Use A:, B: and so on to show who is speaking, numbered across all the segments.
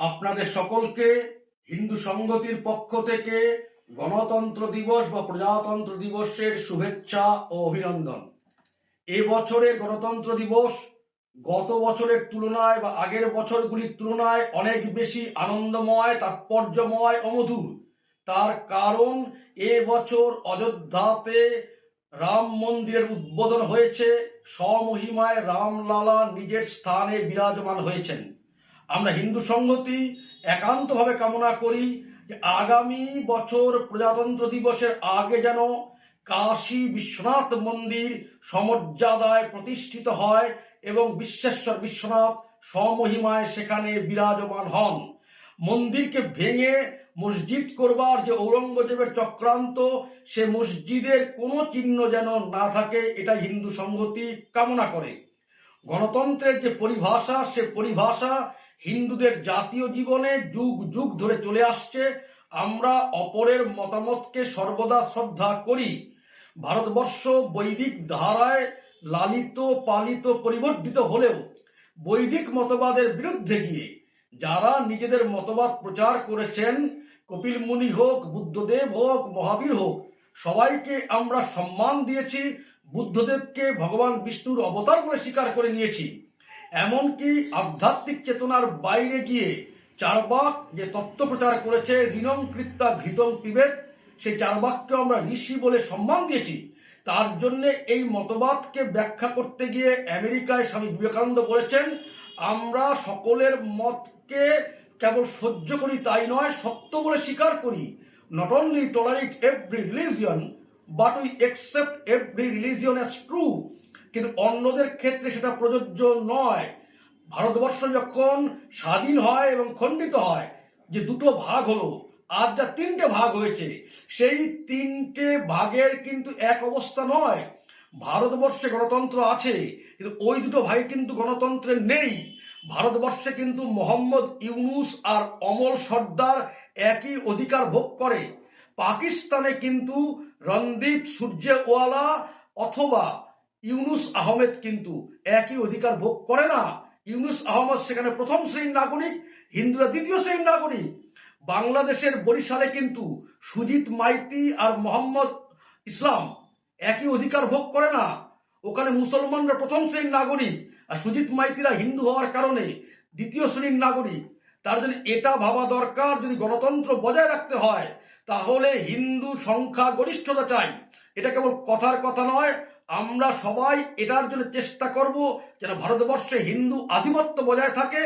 A: আপনাদের সকলকে হিন্দু সংগতির পক্ষ থেকে গণতন্ত্র দিবস বা প্রজাতন্ত্র দিবসের শুভেচ্ছা ও অভিনন্দন। এ বছরের গণতন্ত্র দিবস গত বছরের তুলনায় বা আগের বছরগুলির তুলনায় অনেক বেশি আনন্দময়, তাৎপর্যময় ও মধুর। তার কারণ, এ বছর অযোধ্যাতে রাম মন্দিরের উদ্বোধন হয়েছে। স্বমহিমায় রামলালা নিজের স্থানে বিরাজমান হয়েছেন। আমরা হিন্দু সংহতি একান্তভাবে কামনা করি যে আগামী বছর প্রজাতন্ত্র দিবসের আগে যেন কাশী বিশ্বনাথ মন্দির সমর্যাদায় প্রতিষ্ঠিত হয় এবং বিশ্বেশ্বর বিশ্বনাথ স্বমহিমায় সেখানে বিরাজমান হন। মন্দিরকে ভেঙে মসজিদ করবার যে ঔরঙ্গজেবের চক্রান্ত, সে মসজিদের কোনো চিহ্ন যেন না থাকে এটা হিন্দু সংহতি কামনা করে। গণতন্ত্রের যে পরিভাষা, সে পরিভাষা হিন্দুদের জাতীয় জীবনে যুগ যুগ ধরে চলে আসছে। আমরা অপরের মতামতকে সর্বদা শ্রদ্ধা করি। ভারতবর্ষ বৈদিক ধারায় লালিত, পালিত পরিবর্তিত হলেও বৈদিক মতবাদের বিরুদ্ধে গিয়ে যারা নিজেদের মতবাদ প্রচার করেছেন, কপিল মুনি হোক, বুদ্ধদেব হোক, মহাবীর হোক, সবাইকে আমরা সম্মান দিয়েছি, বুদ্ধদেবকে ভগবান বিষ্ণুর অবতার বলে স্বীকার করে নিয়েছি। এমনকি আধ্যাত্মিক চেতনার বাইরে গিয়ে চারবাক যে তত্ত্ব প্রচার করেছে ঋণং কৃত্তা ঘৃতং পিবেদ সেই চারবাককে আমরা ঋষি বলে সম্মান দিয়েছি। তার জন্য এই মতবাদকে ব্যাখ্যা করতে গিয়ে আমেরিকায় স্বামী বিবেকানন্দ বলেছেন, আমরা সকলের মতকে কেবল সহ্য করি তাই নয়, সত্য বলে স্বীকার করি। Not only tolerate every religion but we accept every religion as true কিন্তু অন্যদের ক্ষেত্রে সেটা প্রযোজ্য নয়। ভারতবর্ষ যখন স্বাধীন হয় এবং খণ্ডিত হয়, যে দুটো ভাগ হলো, আজ যা তিনটে ভাগ হয়েছে, সেই তিনটে ভাগের কিন্তু এক অবস্থা নয়। ভারতবর্ষে গণতন্ত্র আছে, কিন্তু ওই দুটো ভাই কিন্তু গণতন্ত্রে নেই। ভারতবর্ষে কিন্তু মোহাম্মদ ইউনুস আর অমল সর্দার একই অধিকার ভোগ করে। পাকিস্তানে কিন্তু রণদীপ সূর্যেওয়ালা অথবা ইউনুস আহমেদ কিন্তু একই অধিকার ভোগ করে না। ইউনুস আহমদ সেখানে প্রথম শ্রেণির নাগরিক, হিন্দুরা দ্বিতীয় শ্রেণির নাগরিক। বাংলাদেশের বরিশালে কিন্তু সুজিত মাইতি আর মোহাম্মদ ইসলাম একই অধিকার ভোগ করে না। ওখানে মুসলমানরা প্রথম শ্রেণির নাগরিক আর সুজিত মাইতিরা হিন্দু হওয়ার কারণে দ্বিতীয় শ্রেণির নাগরিক। তার জন্য এটা ভাবা দরকার, যদি গণতন্ত্র বজায় রাখতে হয়, তাহলে হিন্দু সংখ্যা গরিষ্ঠতা চাই। এটা কেবল কথার কথা নয় আমরা সবাই এটার জন্য চেষ্টা করব যেন ভারতবর্ষে হিন্দু আধিপত্য বজায় থাকে।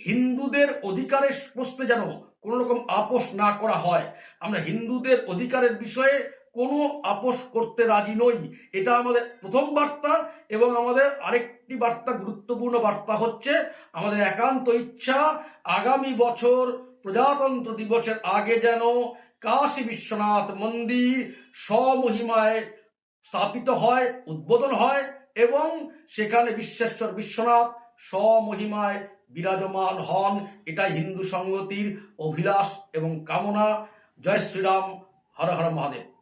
A: হিন্দুদের অধিকারের প্রশ্নে যেন কোনো রকম আপোষ না করা হয়। আমরা হিন্দুদের অধিকারের বিষয়ে কোনো আপোষ করতে রাজি নই। এটা আমাদের প্রথম বার্তা এবং আমাদের আরেকটি বার্তা, গুরুত্বপূর্ণ বার্তা হচ্ছে, আমাদের একান্ত ইচ্ছা আগামী বছর প্রজাতন্ত্র দিবসের আগে যেন কাশী বিশ্বনাথ মন্দির স্বমহিমায় স্থাপিত হয়, উদ্বোধন হয় এবং সেখানে বিশ্বেশ্বর বিশ্বনাথ স্বমহিমায় বিরাজমান হন। এটাই হিন্দু সংগতির অভিলাষ এবং কামনা। জয় শ্রীরাম, হর হর মহাদেব।